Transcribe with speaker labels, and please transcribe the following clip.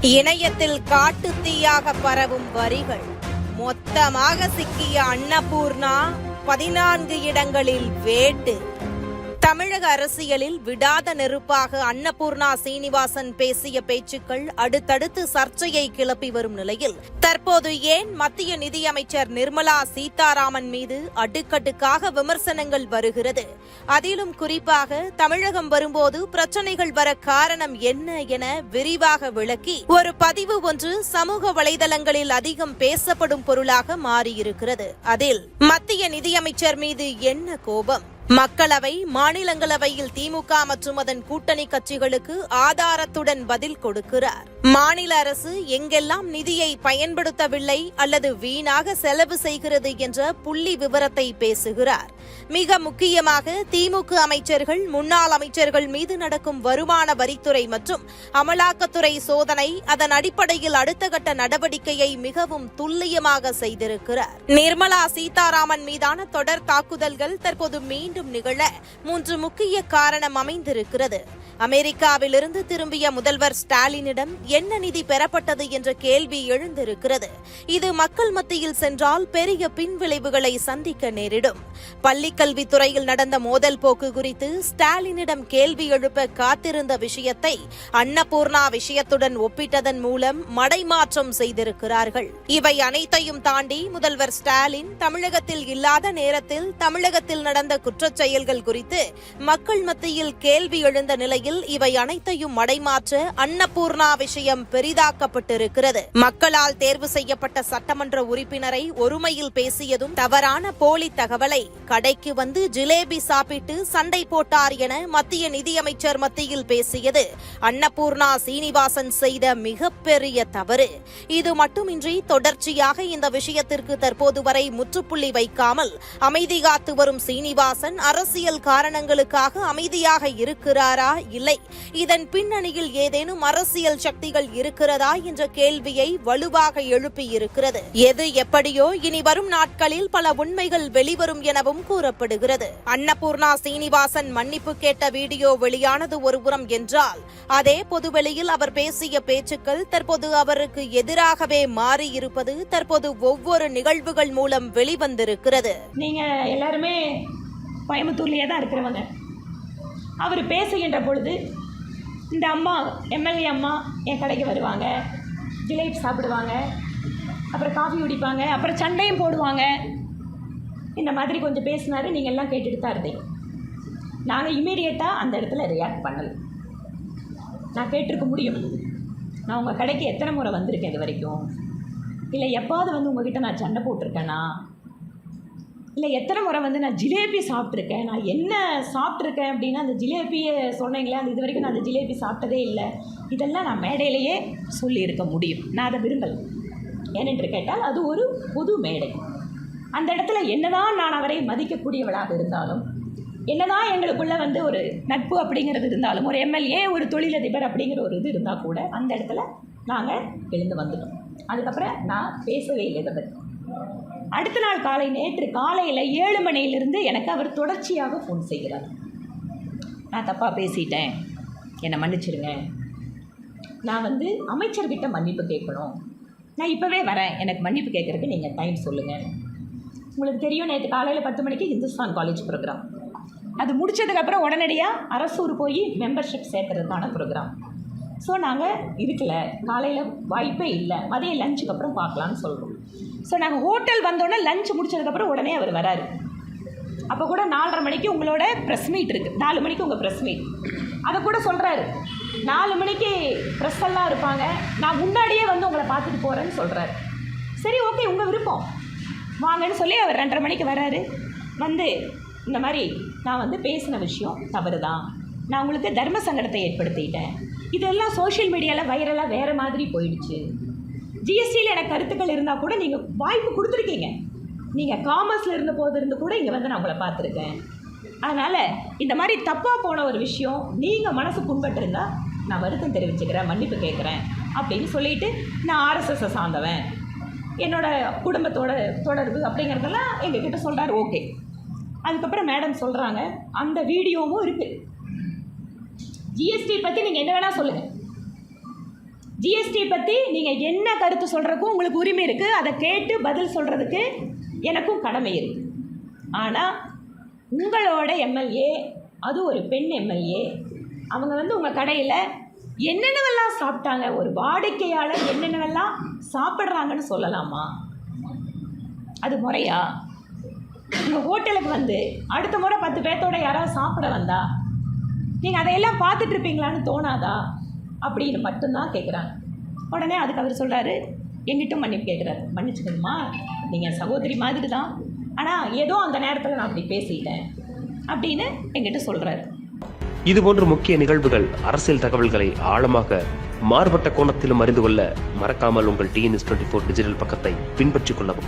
Speaker 1: இணையத்தில் காட்டு தீயாக பரவும் வரிகள். மொத்தமாக சிக்கிய அன்னபூர்ணா பதினான்கு இடங்களில் வேட்டு. தமிழக அரசியலில் விடாத நெருப்பாக அன்னபூர்ணா சீனிவாசன் பேசிய பேச்சுக்கள் அடுத்தடுத்து சர்ச்சையை கிளப்பி வரும் நிலையில். தற்போது ஏன் மத்திய நிதியமைச்சர் நிர்மலா சீதாராமன் மீது அடுக்கடுக்காக விமர்சனங்கள் வருகிறது? அதிலும் குறிப்பாக தமிழகம் வரும்போது பிரச்சனைகள் வர காரணம் என்ன என விரிவாக விளக்கி ஒரு பதிவு ஒன்று சமூக வலைதளங்களில் அதிகம் பேசப்படும் பொருளாக மாறியிருக்கிறது. அதில் மத்திய நிதியமைச்சர் மீது என்ன கோபம்? மக்களவை மாநிலங்களவையில் திமுக மற்றும் அதன் கூட்டணி கட்சிகளுக்கு ஆதாரத்துடன் பதில் கொடுக்கிறார். மாநில அரசு எங்கெல்லாம் நிதியை பயன்படுத்தவில்லை அல்லது வீணாக செலவு செய்கிறது என்ற புள்ளி விவரத்தை பேசுகிறார். மிக முக்கியமாக திமுக அமைச்சர்கள் முன்னாள் அமைச்சர்கள் மீது நடக்கும் வருமான வரித்துறை மற்றும் அமலாக்கத்துறை சோதனை அதன் அடிப்படையில் அடுத்த கட்ட நடவடிக்கையை மிகவும் துல்லியமாக செய்திருக்கிறார். நிர்மலா சீதாராமன் மீதான தொடர் தாக்குதல்கள் தற்போது மீண்டும் நிகழ மூன்று முக்கிய காரணம் அமைந்திருக்கிறது. அமெரிக்காவிலிருந்து திரும்பிய முதல்வர் ஸ்டாலினிடம் என்ன நிதி பெறப்பட்டது என்ற கேள்வி எழுந்திருக்கிறது. இது மக்கள் மத்தியில் சென்றால் பெரிய பின்விளைவுகளை சந்திக்க நேரிடும். பள்ளிக்கல்வித்துறையில் நடந்த மோதல் போக்கு குறித்து ஸ்டாலினிடம் கேள்வி எழுப்ப காத்திருந்த விஷயத்தை அன்னபூர்ணா விஷயத்துடன் ஒப்பிட்டதன் மூலம் மடைமாற்றம் செய்திருக்கிறார்கள். இவை அனைத்தையும் தாண்டி முதல்வர் ஸ்டாலின் தமிழகத்தில் இல்லாத நேரத்தில் தமிழகத்தில் நடந்த குற்றச் செயல்கள் குறித்து மக்கள் மத்தியில் கேள்வி எழுந்த நிலையில் நிலையில் இவை அனைத்தையும் மடைமாற்ற அன்னபூர்ணா விஷயம் பெரிதாக்கப்பட்டிருக்கிறது. மக்களால் தேர்வு செய்யப்பட்ட சட்டமன்ற உறுப்பினரை ஒருமையில் பேசியதும் தவறான போலி தகவலை கடைக்கு வந்து ஜிலேபி சாப்பிட்டு சண்டை போட்டார் என மத்திய நிதியமைச்சர் மத்தியில் பேசியது அன்னபூர்ணா சீனிவாசன் செய்த மிகப்பெரிய தவறு. இது மட்டுமின்றி தொடர்ச்சியாக இந்த விஷயத்திற்கு தற்போது வரை முற்றுப்புள்ளி வைக்காமல் அமைதி காத்து வரும் சீனிவாசன் அரசியல் காரணங்களுக்காக அமைதியாக இருக்கிறாரா இல்லை. இதன் பின்னணியில் ஏதேனும் அரசியல் சக்திகள் இருக்கிறதா என்ற கேள்வியை வலுவாக எழுப்பியிருக்கிறது. எது எப்படியோ இனி வரும் நாட்களில் பல உண்மைகள் வெளிவரும் எனவும் கூறப்படுகிறது. அன்னபூர்ணா சீனிவாசன் மன்னிப்பு கேட்ட வீடியோ வெளியானது ஒருபுறம் என்றால் அதே பொதுவெளியில் அவர் பேசிய பேச்சுக்கள் தற்போது அவருக்கு எதிராகவே மாறியிருப்பது தற்போது ஒவ்வொரு நிகழ்வுகள் மூலம் வெளிவந்திருக்கிறது.
Speaker 2: நீங்க எல்லாருமே கோயம்புத்தூர்லயே தான் இருக்கிறவங்க. அவர் பேசுகின்ற பொழுது இந்த அம்மா எம்எல்ஏ அம்மா என் கடைக்கு வருவாங்க. ஜிலேபி சாப்பிடுவாங்க. அப்புறம் காஃபி குடிப்பாங்க. அப்புறம் சண்டையும் போடுவாங்க. இந்த மாதிரி கொஞ்சம் பேசினாரு. நீங்கள் எல்லாம் கேட்டுட்டு தான் இருந்தீங்க. நாங்கள் இமீடியட்டாக அந்த இடத்துல ரியாக்ட் பண்ணலை. நான் கேட்டிருக்க முடியும். நான் உங்கள் கடைக்கு எத்தனை முறை வந்திருக்கேன் இது வரைக்கும்? இல்லை எப்பாவது வந்து உங்ககிட்ட நான் சண்டை போட்டிருக்கேனா? இல்லை எத்தனை முறை வந்து நான் ஜிலேபி சாப்பிட்ருக்கேன் நான் என்ன சாப்பிட்ருக்கேன் அப்படின்னா அந்த ஜிலேபியை சொன்னீங்களே அந்த இது வரைக்கும் நான் அந்த ஜிலேபி சாப்பிட்டதே இல்லை. இதெல்லாம் நான் மேடையிலேயே சொல்லியிருக்க முடியும். நான் அதை விரும்பலை. ஏனென்று கேட்டால் அது ஒரு பொது மேடை. அந்த இடத்துல என்னதான் நான் அவரை மதிக்கக்கூடியவளாக இருந்தாலும் என்னதான் எங்களுக்குள்ளே வந்து ஒரு நட்பு அப்படிங்கிறது இருந்தாலும் ஒரு எம்எல்ஏ ஒரு தொழிலதிபர் அப்படிங்கிற ஒரு இது இருந்தால் கூட அந்த இடத்துல நாங்கள் எழுந்து வந்துட்டோம். அதுக்கப்புறம் நான் பேசவே இல்லை இதை பற்றி அடுத்த நாள் காலை நேற்று காலையில் ஏழு மணியிலிருந்து எனக்கு அவர் தொடர்ச்சியாக ஃபோன் செய்கிறார். நான் தப்பாக பேசிட்டேன். என்னை மன்னிச்சிடுங்க நான் வந்து அமைச்சர்கிட்ட மன்னிப்பு கேட்கணும். நான் இப்போவே வரேன். எனக்கு மன்னிப்பு கேட்குறதுக்கு நீங்கள் டைம் சொல்லுங்கள் உங்களுக்கு தெரியும் நேற்று காலையில் பத்து மணிக்கு இந்துஸ்தான் காலேஜ் ப்ரோக்ராம் அது முடிச்சதுக்கப்புறம் உடனடியாக அரசூர் போய் மெம்பர்ஷிப் சேர்க்கறதுக்கான ப்ரோக்ராம் ஸோ நாங்கள் இருக்கல. காலையில் வாய்ப்பே இல்லை. மதியம் லஞ்சுக்கு அப்புறம் பார்க்கலான்னு சொல்கிறோம் ஸோ நாங்கள் ஹோட்டல் வந்தோடனே லஞ்ச் முடிச்சதுக்கப்புறம் உடனே அவர் வராரு. அப்போ கூட நாலரை மணிக்கு உங்களோட ப்ரெஸ் மீட் இருக்குது நாலு மணிக்கு உங்கள் ப்ரெஸ் மீட் அதை கூட சொல்கிறாரு நாலு மணிக்கு ப்ரெஸ் எல்லாம் இருப்பாங்க. நான் முன்னாடியே வந்து உங்களை பார்த்துட்டு போகிறேன்னு சொல்கிறாரு சரி ஓகே உங்கள் விருப்பம். வாங்கன்னு சொல்லி அவர் ரெண்டரை மணிக்கு வராரு. வந்து இந்த மாதிரி நான் வந்து பேசின விஷயம் தவறு தான் நான் உங்களுக்கு தர்ம சங்கடத்தை ஏற்படுத்திட்டேன். இதெல்லாம் சோஷியல் மீடியாவில் வைரலாக வேறு மாதிரி போயிடுச்சு. ஜிஎஸ்டியில் எனக்கு கருத்துக்கள் இருந்தால் கூட நீங்கள் வாய்ப்பு கொடுத்துருக்கீங்க. நீங்கள் காமர்ஸில் இருந்த போது இருந்து கூட இங்கே வந்து நான் உங்களை பார்த்துருக்கேன். அதனால் இந்த மாதிரி தப்பாக போன ஒரு விஷயம் நீங்கள் மனசு புண்பட்டிருந்தா நான் வருத்தம் தெரிவிச்சுக்கிறேன் மன்னிப்பு கேட்குறேன் அப்படின்னு சொல்லிட்டு நான் ஆர்எஸ்எஸ்ஸை சார்ந்தவன். என்னோட குடும்பத்தோட தொடர்பு அப்படிங்கிறதெல்லாம் எங்ககிட்ட சொல்கிறார் ஓகே அதுக்கப்புறம் மேடம் சொல்கிறாங்க அந்த வீடியோவும் இருக்குது ஜிஎஸ்டி பற்றி நீங்கள் என்ன வேணால் சொல்லுங்கள் ஜிஎஸ்டி பற்றி நீங்கள் என்ன கருத்து சொல்கிறதுக்கும் உங்களுக்கு உரிமை இருக்குது அதை கேட்டு பதில் சொல்கிறதுக்கு எனக்கும் கடமை இருக்குது ஆனால் உங்களோட எம்எல்ஏ அது ஒரு பெண் எம்எல்ஏ அவங்க வந்து உங்கள் கடையில் என்னென்னவெல்லாம் சாப்பிட்டாங்க ஒரு வாடிக்கையாளர் என்னென்னவெல்லாம் சாப்பிட்றாங்கன்னு சொல்லலாமா? அது முறையா? உங்கள் ஹோட்டலுக்கு வந்து அடுத்த முறை பத்து பேர்த்தோட யாராவது சாப்பிட வந்தா நீங்கள் அதையெல்லாம் பார்த்துட்ருப்பீங்களான்னு தோணாதா? அப்படின்னு மட்டும்தான் கேட்குறாங்க உடனே அதுக்கு அவர் சொல்கிறாரு எங்கிட்டும் மன்னிப்பு கேட்குறாரு மன்னிச்சுக்கணுமா? நீங்கள் சகோதரி மாதிரி தான் ஆனால் ஏதோ அந்த நேரத்தில் நான் அப்படி பேசிட்டேன். அப்படின்னு எங்கிட்ட சொல்கிறாரு
Speaker 3: இதுபோன்ற முக்கிய நிகழ்வுகள் அரசியல் தகவல்களை ஆழமாக மாறுபட்ட கோணத்திலும் அறிந்து கொள்ள மறக்காமல் உங்கள் டிஎன்எஸ் டுவெண்ட்டி ஃபோர் டிஜிட்டல் பக்கத்தை பின்பற்றிக் கொள்ளவும்.